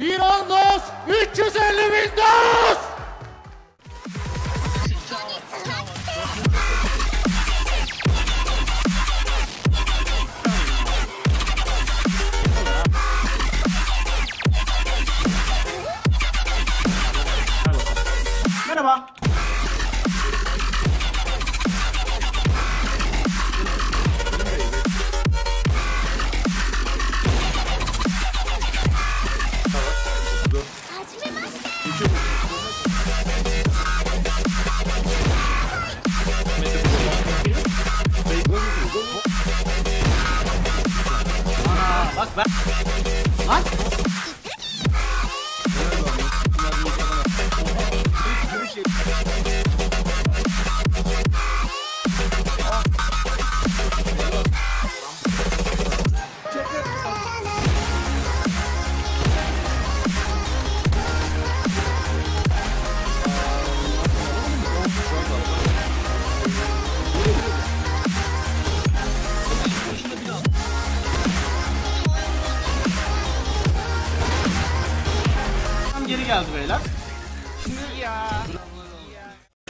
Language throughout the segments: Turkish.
Bir an dost, Ana bak geldi beyler.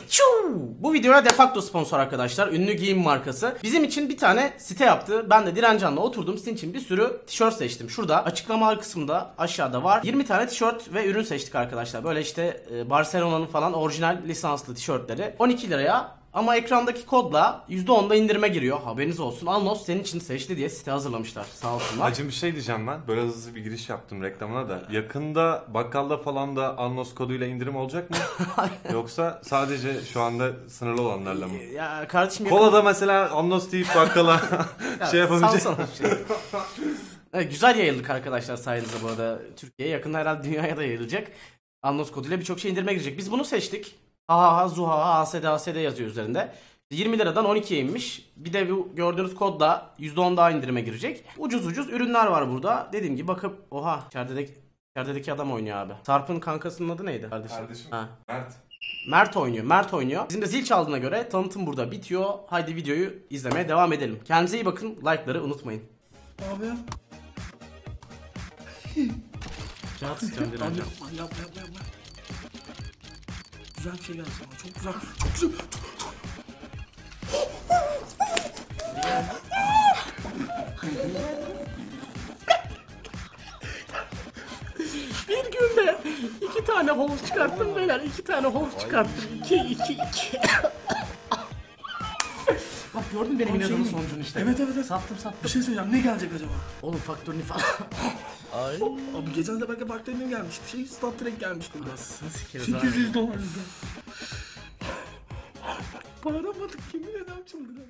Çuu! Bu videoya defakto sponsor arkadaşlar. Ünlü giyim markası. Bizim için bir tane site yaptı. Ben de Direncan'la oturdum. Sizin için bir sürü tişört seçtim. Şurada açıklamalar kısmında aşağıda var. 20 tane tişört ve ürün seçtik arkadaşlar. Böyle işte e, Barcelona'nın falan orijinal lisanslı tişörtleri. 12 liraya ama ekrandaki kodla %10'da indirime giriyor. Haberiniz olsun. Alnos senin için seçti diye site hazırlamışlar. Sağ olsunlar. Hacım bir şey diyeceğim ben. Böyle hızlı bir giriş yaptım reklamına da. Yakında bakkalda falan da Annos koduyla indirim olacak mı? Yoksa sadece şu anda sınırlı olanlarla mı? Ya kardeşim yakın- Kolada mesela Annos deyip bakkala şey yapabilecek. Salsana bir şey. Evet, güzel yayıldık arkadaşlar sayenizde bu arada Türkiye'ye. Yakında herhalde dünyaya da yayılacak. Anlos koduyla birçok şey indirime girecek. Biz bunu seçtik. Ha ha zuha ha asede asede yazıyor üzerinde. 20 liradan 12'ye inmiş. Bir de bu gördüğünüz kodla %10 daha indirime girecek. Ucuz ucuz ürünler var burada. Dediğim gibi bakıp oha içerideki, içerideki adam oynuyor abi. Sarp'ın kankasının adı neydi kardeşim? Kardeşim. Ha. Mert. Mert oynuyor. Mert oynuyor. Bizim de zil çaldığına göre tanıtım burada bitiyor. Haydi videoyu izlemeye devam edelim. Kendinize iyi bakın. Like'ları unutmayın. Abi. Kağıt istiyorum yapma yapma yapma yapma. Güzel bir şey geldi sana. Çok güzel. Çok güzel. Bir günde iki tane hovuz çıkarttım beyler. iki tane hovuz çıkarttım. İki, iki, iki. Bak gördün benim inadımın Şey mi? sonucunu işte. Evet evet evet. Sattım Bir sattım. şey söyleyeceğim. Ne gelecek acaba? Oğlum faktörünü falan. Abi geçen de belki Bakteri'nin gelmiş. Bir şey Star Trek gelmişti biraz. sikeriz abi. 800 dolar. Para alamadık. Kimin ederim çıldırıyor.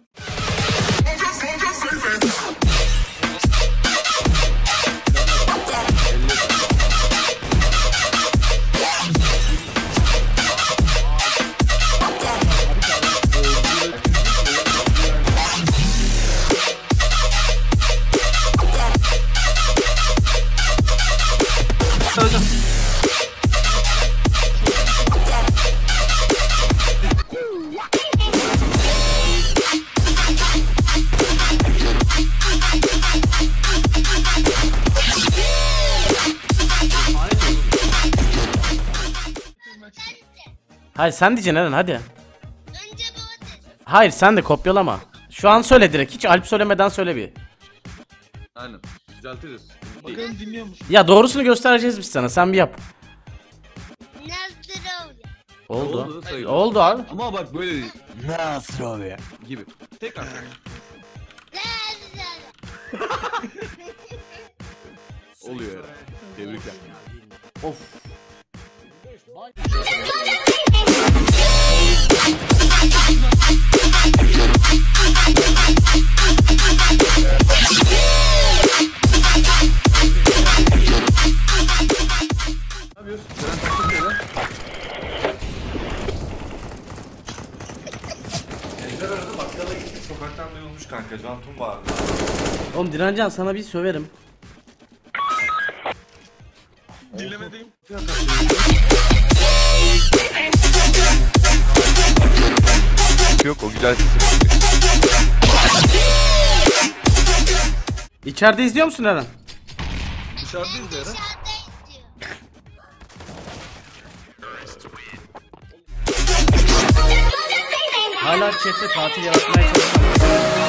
Hayır sen diyeceksin Eren hadi. Önce dedi. Hayır sen de kopyalama. Şu an söyle direkt. Hiç Alp söylemeden söyle bir. Aynen. Düzeltiriz. Bakalım dinliyor musun? Ya doğrusunu göstereceğiz biz sana. Sen bir yap. Nazdrovya. Oldu. Oldu, sayılır. Oldu abi. Ama bak böyle değil. Nasrovya gibi. Tekrar. Nazdrovya. Oluyor herhalde. Tebrikler. Of. Seren taktik ne lan? Ejder aradı bakkala gittik sokaktan duyulmuş kanka. Can Tun bağırdı. Oğlum Direncan sana bir söverim. Dinlemedeyim. Yok o güzel sesi. İçeride izliyor musun Eren? Dışarıdayız da Eren. Hala chatte tatil yaratmaya çalışıyorum.